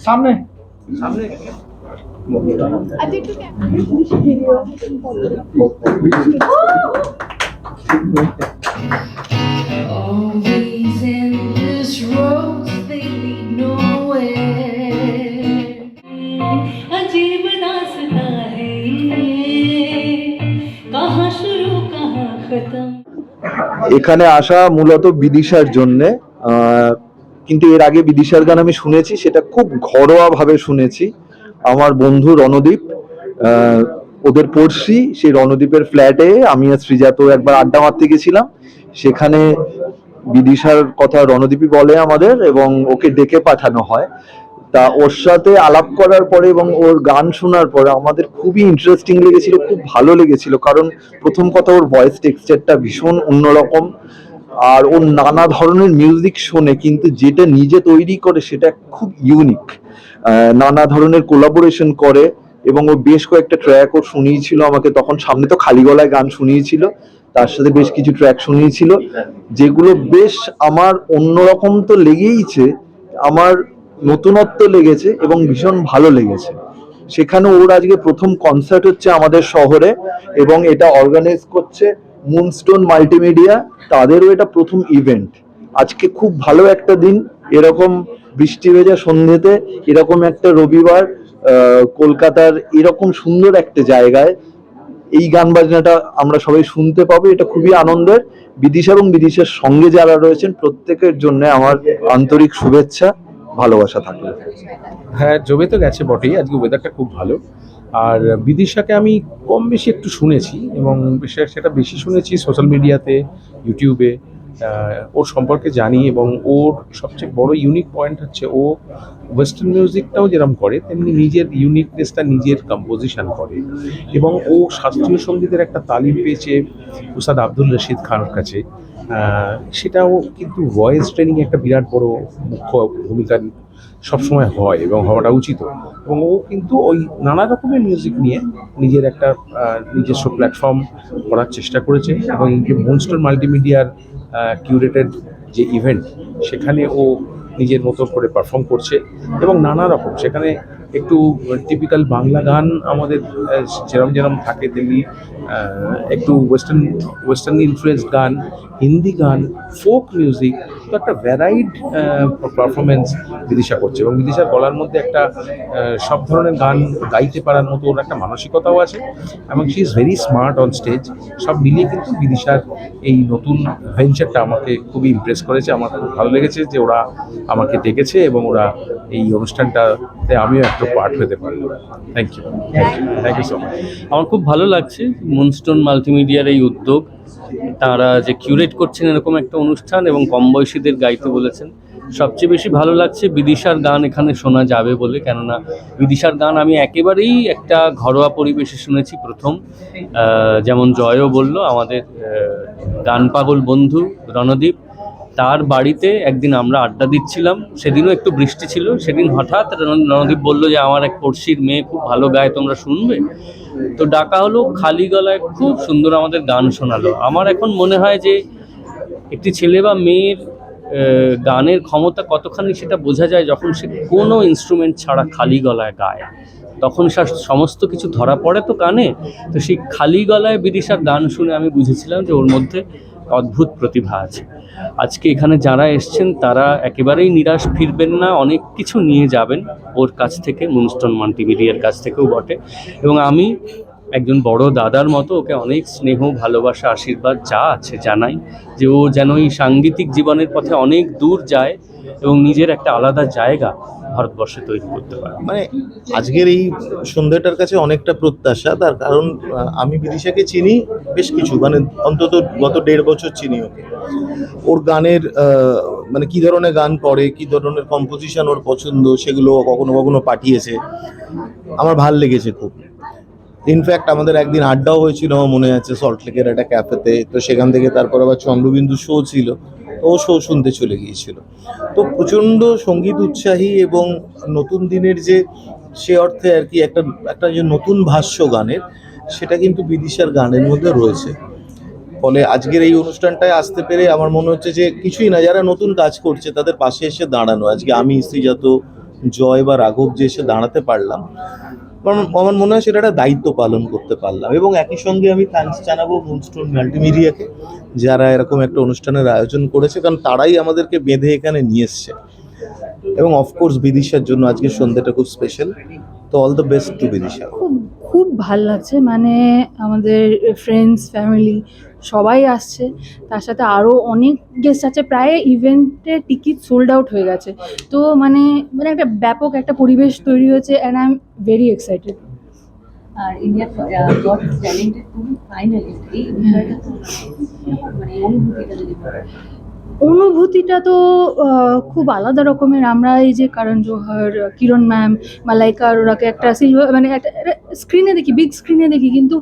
সামনে। সামনে। আচ্ছা, এখানে আসা মূলত বিদিশার জন্যে কিন্তু এর আগে বিদিশার গান আমি শুনেছি, সেটা খুব ঘরোয়া ভাবে শুনেছি। আমার বন্ধু রণদীপ ওদের পড়শি, সেই রণদীপের ফ্ল্যাটে আমি আর শ্রীজাত একবার আড্ডা মারতে গেছিলাম। সেখানে বিদিশার কথা রণদীপই বলে আমাদের এবং ওকে ডেকে পাঠানো হয়। তা ওর সাথে আলাপ করার পরে এবং ওর গান শোনার পরে আমাদের খুবই ইন্টারেস্টিং লেগেছিল, খুব ভালো লেগেছিল। কারণ প্রথম কথা ওর ভয়েস টেক্সচারটা ভীষণ অন্যরকম। আর ওর নানা ধরনের মিউজিক শোনে, কিন্তু যেটা নিজে তৈরি করে সেটা খুব ইউনিক নানা ধরনের কোলাবোরেশন করে এবং ও বেশ কয়েকটা ট্র্যাক ও শুনিয়েছিল আমাকে। তখন সামনে তো খালি গলায় গান শুনিয়েছিল, তার সাথে বেশ কিছু ট্র্যাক শুনিয়েছিল, যেগুলো বেশ আমার অন্যরকম তো লেগেইছে, আমার নতুনত্ব লেগেছে এবং ভীষণ ভালো লেগেছে। সেখানে ওর আজকে প্রথম কনসার্ট হচ্ছে আমাদের শহরে এবং এটা অর্গানাইজ করছে মুনস্টোন মাল্টিমিডিয়া তাদেরও এটা প্রথম ইভেন্ট আজকে খুব ভালো একটা দিন, এরকম বৃষ্টি ভেজা সন্ধ্যেতে, এরকম একটা রবিবার কলকাতার এরকম সুন্দর একটা জায়গায়, এই গান বাজনাটা আমরা সবাই শুনতে পাবো, এটা খুবই আনন্দের। বিদিশা এবং বিদিশার সঙ্গে যারা রয়েছেন, প্রত্যেকের জন্য আমার আন্তরিক শুভেচ্ছা, ভালোবাসা থাকবে হ্যাঁ জমে তো গেছে বটেই, আজকে ওয়েদারটা খুব ভালো। আর বিদিশাকে আমি কম বেশি একটু শুনেছি এবং সেটা বেশি শুনেছি সোশ্যাল মিডিয়াতে ইউটিউবে ওর সম্পর্কে জানি এবং ওর সবচেয়ে বড় ইউনিক পয়েন্ট হচ্ছে ও ওয়েস্টার্ন মিউজিকটাও যেরকম করে, তেমনি নিজের ইউনিকনেসটা নিজের কম্পোজিশন করে এবং ও শাস্ত্রীয় সঙ্গীতের একটা তালিম পেয়েছে উস্তাদ আব্দুল রশিদ খানের কাছে। সেটাও কিন্তু ভয়েস ট্রেনিং একটা বিরাট বড় মুখ্য ভূমিকা সবসময় হয় এবং হওয়াটা উচিত এবং ও কিন্তু ওই নানা রকমের মিউজিক নিয়ে নিজের একটা নিজস্ব প্ল্যাটফর্ম করার চেষ্টা করেছে এবং যে মনস্টার মাল্টিমিডিয়ার কিউরেটেড যে ইভেন্ট সেখানে ও নিজের মতো করে পারফর্ম করছে এবং নানা রকম। সেখানে একটু টিপিক্যাল বাংলা গান আমাদের যেরম যেরম থাকে তেমনি একটু ওয়েস্টার্ন ওয়েস্টার্ন ইনফ্লুয়েন্স গান, হিন্দি গান ফোক মিউজিক তো একটা ভ্যারাইড পারফরমেন্স বিদিশা করছে। এবং বিদিশার গলার মধ্যে একটা সব ধরনের গান গাইতে পারার মতো ওর একটা মানসিকতাও আছে এবং she is very smart on stage সব মিলিয়ে কিন্তু বিদিশার এই নতুন ভেঞ্চারটা আমাকে খুবই ইমপ্রেস করেছে। আমার খুব ভালো লেগেছে যে ওরা আমাকে ডেকেছে এবং ওরা এই অনুষ্ঠানটাতে আমিও একটা পার্ট হতে পারলাম। Thank you thank you so much আমার খুব ভালো লাগছে মুনস্টোন মাল্টিমিডিয়ার এই উদ্যোগ। তারা যে কিউরেট করছেন এরকম একটা অনুষ্ঠান এবং কম বয়সীদের গাইতে বলেছেন। সবচেয়ে বেশি ভালো লাগছে বিদিশার গান এখানে শোনা যাবে বলে, কেননা বিদিশার গান আমি একেবারেই একটা ঘরোয়া পরিবেশে শুনেছি প্রথম। যেমন জয়ও বলল, আমাদের গান পাগল বন্ধু রণদীপ তার বাড়িতে একদিন আমরা আড্ডা দিচ্ছিলাম, সেদিনও একটু বৃষ্টি ছিল, সেদিন হঠাৎ রণ- রণদীপ বলল যে, আমার এক পড়শির মেয়ে খুব ভালো গায়, তোমরা শুনবে? তো ডাকা হলো, খালি গলায় খুব সুন্দর আমাদের গান শোনালো। আমার এখন মনে হয় যে, একটি ছেলে বা মেয়ের গানের ক্ষমতা কতখানি সেটা বোঝা যায় যখন সে কোনো ইনস্ট্রুমেন্ট ছাড়া খালি গলায় গায়। তখন সে সমস্ত কিছু ধরা পড়ে তো কানে। তো সেই খালি গলায় বিদিশার গান শুনে আমি বুঝেছিলাম যে, ওর মধ্যে অদ্ভুত প্রতিভা আছে। আজকে এখানে যারা এসছেন, তারা একেবারেই নিরাশ ফিরবেন না, অনেক কিছু নিয়ে যাবেন ওর কাছ থেকে, মুনস্টোন মাল্টিমিডিয়ার কাছ থেকেও বটে। এবং আমি একজন বড় দাদার মতো ওকে অনেক স্নেহ, ভালোবাসা, আশীর্বাদ যা আছে জানাই যে ও যেন এই সাংগীতিক জীবনের পথে অনেক দূর যায় এবং নিজের একটা আলাদা জায়গা ভারতবর্ষে তৈরি করতে পারে। মানে আজকের এই সন্ধ্যাটার কাছে অনেকটা প্রত্যাশা, তার কারণ আমি বিদিশাকে চিনি বেশ কিছু মানে অন্তত গত দেড় বছর চিনি ওকে। ওর গানের মানে কি ধরনের গান করে, কি ধরনের কম্পোজিশন ওর পছন্দ, সেগুলো কখনো কখনো পাঠিয়েছে। আমার ভালো লেগেছে খুব। ইনফ্যাক্ট আমাদের একদিন আড্ডাও হয়েছিল, আমার মনে আছে সল্টলেকের একটা ক্যাফেতে তো সেখান থেকে তারপর আবার চন্দ্রবিন্দু শো ছিল। ও শো শুনতে চলে গিয়েছিল। তো প্রচণ্ড সংগীত উৎসাহী এবং নতুন দিনের যে সে অর্থে আর কি একটা একটা যে নতুন ভাষ্য গানের, সেটা কিন্তু বিদিশার গানের মধ্যে রয়েছে। ফলে আজকের এই অনুষ্ঠানটায় আসতে পেরে আমার মনে হচ্ছে যে কিছুই না, যারা নতুন কাজ করছে তাদের পাশে এসে দাঁড়ানো। আজকে আমি শ্রীজাত জয় বা রাঘব যে এসে দাঁড়াতে পারলাম আমার মনে হয় সেটা একটা দায়িত্ব পালন করতে পারলাম। এবং একই সঙ্গে আমি থ্যাংকস জানাব মুনস্টোন মাল্টিমিডিয়াকে যারা এরকম একটা অনুষ্ঠানের আয়োজন করেছে, কারণ তারাই আমাদেরকে বেঁধে এখানে নিয়ে এসছে। এবং অফকোর্স বিদিশার জন্য আজকে সন্ধ্যাটা খুব স্পেশাল তো all the best to Bidisha. ভালো লাগছে। মানে আমাদের ফ্রেন্ডস ফ্যামিলি সবাই আসছে। তার সাথে আরও অনেক গেস্ট আছে। প্রায় ইভেন্টে টিকিট সোল্ড আউট হয়ে গেছে। তো মানে মানে একটা ব্যাপক একটা পরিবেশ তৈরি হয়েছে and I am very excited R India. অনুভূতিটা তো খুব আলাদা রকমের। আমরা এই যে কারণ জোহর কিরণ ম্যাম মালাইকা ওরাকে একটা সিলভার মানে একটা স্ক্রিনে দেখি বিগ স্ক্রিনে দেখি কিন্তু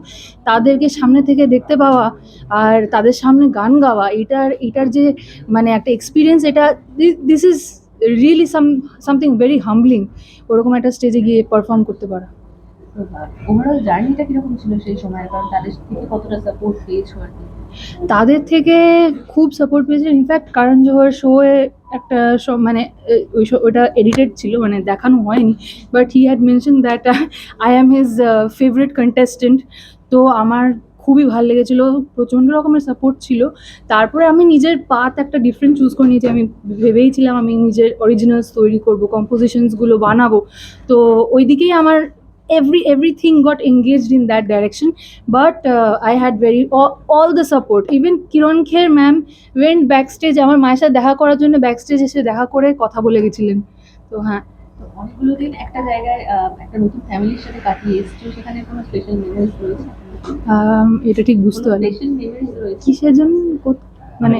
তাদেরকে সামনে থেকে দেখতে পাওয়া আর তাদের সামনে গান গাওয়া এটার এটার যে মানে একটা এক্সপিরিয়েন্স এটা this is really some something very humbling ওরকম একটা স্টেজে গিয়ে পারফর্ম করতে পারা। ওভারঅল জার্নিটা কীরকম ছিল সেই সময়? কারণ তাদের থেকে কতটা সাপোর্ট পেয়েছ আর তাদের থেকে খুব সাপোর্ট পেয়েছে। ইনফ্যাক্ট কারণ জোহর শোয়ে একটা মানে ওই ওটা এডিটেড ছিল মানে দেখানো হয়নি। But he had mention that I am his favourite contestant তো আমার খুবই ভালো লেগেছিলো। প্রচণ্ড রকমের সাপোর্ট ছিল। তারপরে আমি নিজের পাথ একটা ডিফারেন্ট চুজ করে নিয়েছি। আমি ভেবেইছিলাম আমি নিজের অরিজিনালস তৈরি করব কম্পোজিশনসগুলো বানাবো। তো ওই দিকেই আমার every everything got engaged in that direction. But uh, i had very all, all the support. Even kiran kher ma'am went backstage আমার মায়ের সাথে দেখা করার জন্য ব্যাকস্টেজ এসে দেখা করে কথা বলে গেছিলেন। তো হ্যাঁ। অনেকগুলো দিন একটা জায়গায় একটা নতুন ফ্যামিলির সাথে কাটিয়ে এসছো সেখানে কোনো স্পেশাল মেমোরিজ রয়েছে? এটা ঠিক বুঝতে পারলাম স্পেশাল মেমোরিজ রয়েছে? কিসের জন্য? মানে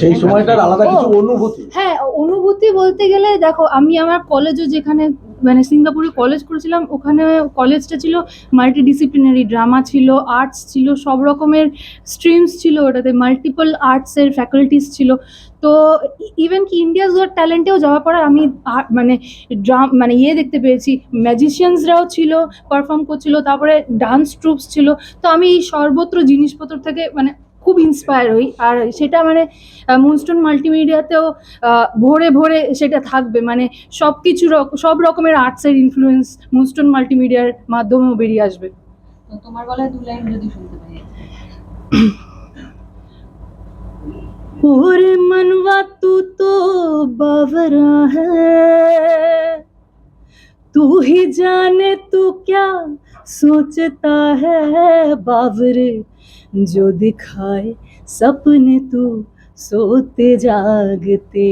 সেই সময়টার আলাদা কিছু অনুভূতি। হ্যাঁ অনুভূতি বলতে গেলে দেখো আমি আমার কলেজও যেখানে মানে সিঙ্গাপুরে কলেজ করেছিলাম, ওখানে কলেজটা ছিল মাল্টি ডিসিপ্লিনারি ড্রামা ছিল আর্টস ছিল, সব রকমের স্ট্রিমস ছিল ওটাতে মাল্টিপল আর্টসের ফ্যাকাল্টিস ছিল। তো ইভেন কি ইন্ডিয়াস গট ট্যালেন্টেও যাওয়ার পর আমি মানে ড্রাম মানে ইয়ে দেখতে পেয়েছি। ম্যাজিশিয়ানসরাও ছিল পারফর্ম করছিল, তারপরে ডান্স ট্রুপস ছিল। তো আমি এই সর্বত্র জিনিসপত্র থেকে মানে খুব ইন্সপায়ার হই আর সেটা মানে মুনস্টোন মাল্টিমিডিয়াতেও আহ, ভরে ভরে সেটা থাকবে মানে সব কিছু রক- সব রকমের আর্টসের ইনফ্লুয়েন্স মুনস্টোন মাল্টিমিডিয়ার মাধ্যমেও বেরিয়ে আসবে তো তোমার গলায় দু লাইন যদি শুনতে পাই और मनवा तू तो बावरा है तू ही जाने तू क्या सोचता है बावरे जो दिखाए सपने तू सोते जागते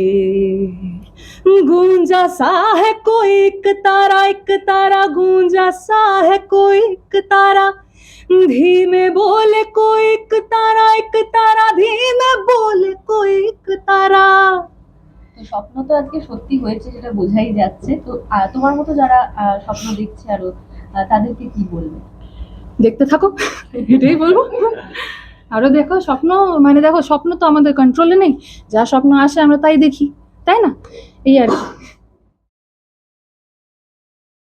गूंजा सा है कोई एक तारा एक तारा गूंजा सा है कोई एक तारा धीमे बोले कोई एक तारा एक तारा धीमे बोले कोई एक तारा তো স্বপ্ন তো আজকে সত্যি হয়েছে সেটা বোঝাই যাচ্ছে তো আহ, তোমার মতো যারা আহ, স্বপ্ন দেখছে আরো আহ, তাদেরকে কি বলবে দেখতে থাকো, এটাই বলব। আরও দেখো, স্বপ্ন মানে দেখো, স্বপ্ন তো আমাদের কন্ট্রোলে নেই। যা স্বপ্ন আসে, আমরা তাই দেখি, তাই না? এই আর কি।